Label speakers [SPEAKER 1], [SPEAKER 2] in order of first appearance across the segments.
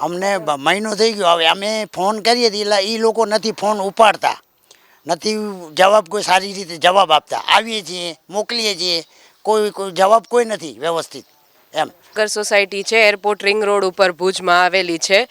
[SPEAKER 1] અમને મહિનો થઈ ગયો. હવે અમે ફોન કરીએ એટલે એ લોકો નથી ફોન ઉપાડતા. નથી જવાબ કોઈ સારી રીતે જવાબ આપતા. આવીએ છીએ, મોકલીએ છીએ. કોઈ કોઈ જવાબ કોઈ નથી વ્યવસ્થિત. એમ.
[SPEAKER 2] સોસાયટી છે, એરપોર્ટ રિંગ રોડ ઉપર ભુજમાં આવેલી છે.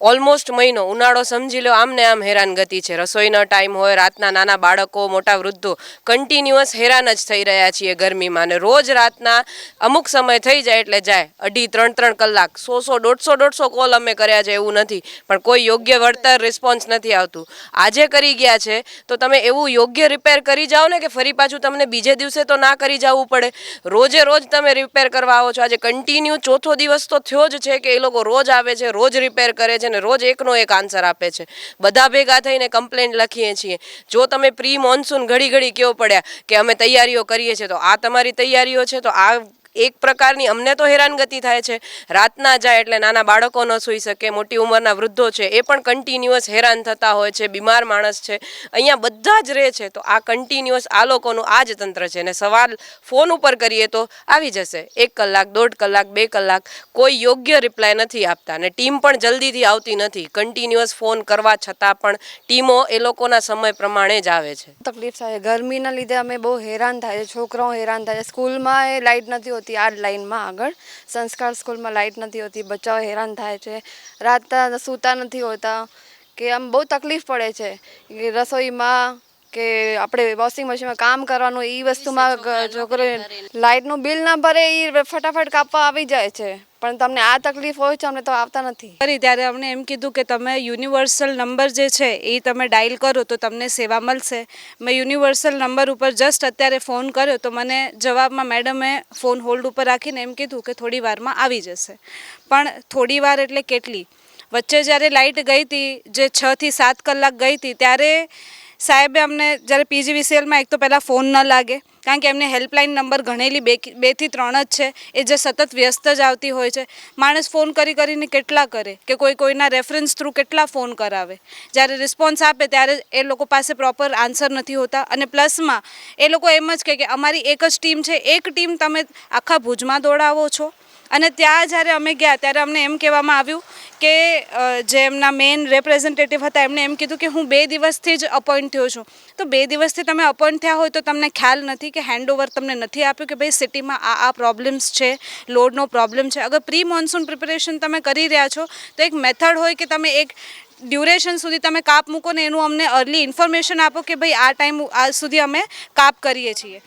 [SPEAKER 2] ઓલમોસ્ટ મહિનો, ઉનાળો સમજી લો, આમને આમ હેરાનગતિ છે. રસોઈનો ટાઈમ હોય, રાતના નાના બાળકો, મોટા વૃદ્ધો કન્ટિન્યુઅસ હેરાન જ થઈ રહ્યા છીએ ગરમીમાં. અને રોજ રાતના અમુક સમય થઈ જાય એટલે જાય. અઢી, ત્રણ ત્રણ કલાક, સો સો, દોઢસો દોઢસો કોલ અમે કર્યા છે, એવું નથી. પણ કોઈ યોગ્ય વળતર રિસ્પોન્સ નથી આવતું. આજે કરી ગયા છે, તો તમે એવું યોગ્ય રિપેર કરી જાઓ ને કે ફરી પાછું તમને બીજે દિવસે તો ના કરી જવું પડે. રોજે રોજ તમે રિપેર કરવા આવો છો. આજે કન્ટિન્યુ ચોથો દિવસ તો થયો જ છે કે એ લોકો રોજ આવે છે, રોજ રિપેર કરે છે. ને રોજ એકનો એક આન્સર આપે છે. બધા ભેગા થઈને કમ્પ્લેન લખીએ છીએ. જો તમે પ્રી મોન્સૂન ઘડી ઘડી કેવો પડ્યા કે અમે તૈયારીઓ કરીએ છીએ, તો આ તમારી તૈયારીઓ છે, તો આ એક પ્રકારની અમને તો હેરાનગતિ થાય છે. રાતના જાય એટલે નાના બાળકો ન સૂઈ શકે, મોટી ઉંમરના વૃદ્ધો છે, એ પણ કન્ટિન્યુઅસ હેરાન થતા હોય છે, બીમાર માણસ છે, અહીંયા બધા જ રહે છે. તો આ કન્ટિન્યુઅસ આ લોકોનું આ જ તંત્ર છે. અને સવાલ ફોન ઉપર કરીએ તો આવી જશે. એક કલાક, દોઢ કલાક, બે કલાક કોઈ યોગ્ય રિપ્લાય નથી આપતા. અને ટીમ પણ જલ્દીથી આવતી નથી. કન્ટિન્યુઅસ ફોન કરવા છતાં પણ ટીમો એ લોકોના સમય પ્રમાણે જ આવે છે.
[SPEAKER 3] તકલીફ થાય. ગરમીના લીધે અમે બહુ હેરાન થાય છે. છોકરાઓ હેરાન થાય છે. સ્કૂલમાં એ લાઇટ નથી હોતી આ લાઇનમાં આગળ. સંસ્કાર સ્કૂલમાં લાઇટ નથી હોતી, બચ્ચાઓ હેરાન થાય છે. રાતના સૂતા નથી હોતા, કે આમ બહુ તકલીફ પડે છે. રસોઈમાં કે આપણે વોશિંગ મશીનમાં કામ કરવાનું એ વસ્તુમાં છોકરો લાઇટનું બિલ ના ભરે એ ફટાફટ કાપવા આવી જાય છે. પણ તમને આ તકલીફ હોય છે અમને તો આવતા નથી.
[SPEAKER 4] કરી ત્યારે અમને એમ કીધું કે તમે યુનિવર્સલ નંબર જે છે એ તમે ડાયલ કરો તો તમને સેવા મળશે. મેં યુનિવર્સલ નંબર ઉપર જસ્ટ અત્યારે ફોન કર્યો તો મને જવાબમાં મેડમે ફોન હોલ્ડ ઉપર રાખીને એમ કીધું કે થોડી વારમાં આવી જશે. પણ થોડી વાર એટલે કેટલી? વચ્ચે જ્યારે લાઇટ ગઈ હતી જે છથી સાત કલાક ગઈ હતી ત્યારે સાહેબે અમને જ્યારે પીજીવીસીએલમાં એક તો પહેલાં ફોન ન લાગે, કારણ કે એમને હેલ્પલાઇન નંબર ગણેલી બે બેથી ત્રણ જ છે, એ જે સતત વ્યસ્ત જ આવતી હોય છે. માણસ ફોન કરી કરીને કેટલા કરે, કે કોઈ કોઈના રેફરન્સ થ્રુ કેટલા ફોન કરાવે. જ્યારે રિસ્પોન્સ આપે ત્યારે એ લોકો પાસે પ્રોપર આન્સર નથી હોતા. અને પ્લસમાં એ લોકો એમ જ કહે કે અમારી એક જ ટીમ છે, એક ટીમ તમે આખા ભુજમાં દોડાવો છો. અને ત્યાં જ્યારે અમે ગયા, ત્યારે અમને એમ કહેવામાં આવ્યું કે જે એમના મેઇન રેપ્રેઝેન્ટેટિવ હતા એમણે એમ કીધું કે હું બે દિવસથી જ અપોઇન્ટ થયો છું. તો બે દિવસથી તમે અપોઇન્ટ થયા હોય તો તમને ખ્યાલ નથી કે હેન્ડઓવર તમને નથી આપ્યું કે ભાઈ સિટીમાં આ આ પ્રોબ્લેમ્સ છે લોડનો પ્રોબ્લેમ છે. અગર પ્રી મોન્સૂન પ્રિપેરેશન તમે કરી રહ્યા છો, તો એક મેથડ હોય કે તમે એક ડ્યુરેશન સુધી તમે કાપ મૂકો ને એનું અમને અર્લી ઇન્ફોર્મેશન આપો કે ભાઈ આ ટાઈમ આ સુધી અમે કાપ કરીએ છીએ.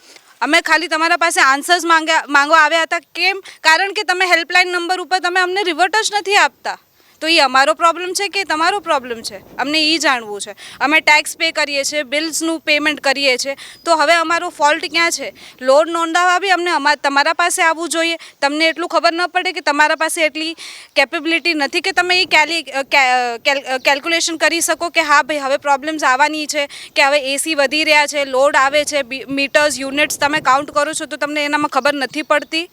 [SPEAKER 4] અમે ખાલી તમારા પાસે આન્સર્સ માંગ્યા, માંગવા આવ્યા હતા. કેમ? કારણ કે તમે હેલ્પલાઇન નંબર ઉપર તમે અમને રિવર્ટ જ નથી આપતા. તો એ અમારો પ્રોબ્લેમ છે કે તમારો પ્રોબ્લેમ છે? અમને એ જાણવું છે. અમે ટેક્સ પે કરીએ છીએ બિલ્સનું પેમેન્ટ કરીએ છીએ. તો હવે અમારો ફોલ્ટ ક્યાં છે? લોડ નોંધાવવા બી અમને અમા, તમારા પાસે આવવું જોઈએ. તમને એટલું ખબર ન પડે કે તમારા પાસે એટલી કેપેબિલિટી નથી કે તમે એ કેલી કેલ્ક્યુલેશન કરી શકો કે હા ભાઈ, હવે પ્રોબ્લેમ્સ આવવાની છે કે હવે એસી વધી રહ્યા છે લોડ આવે છે મીટર્સ યુનિટ્સ તમે કાઉન્ટ કરો છો તો તમને એનામાં ખબર નથી પડતી?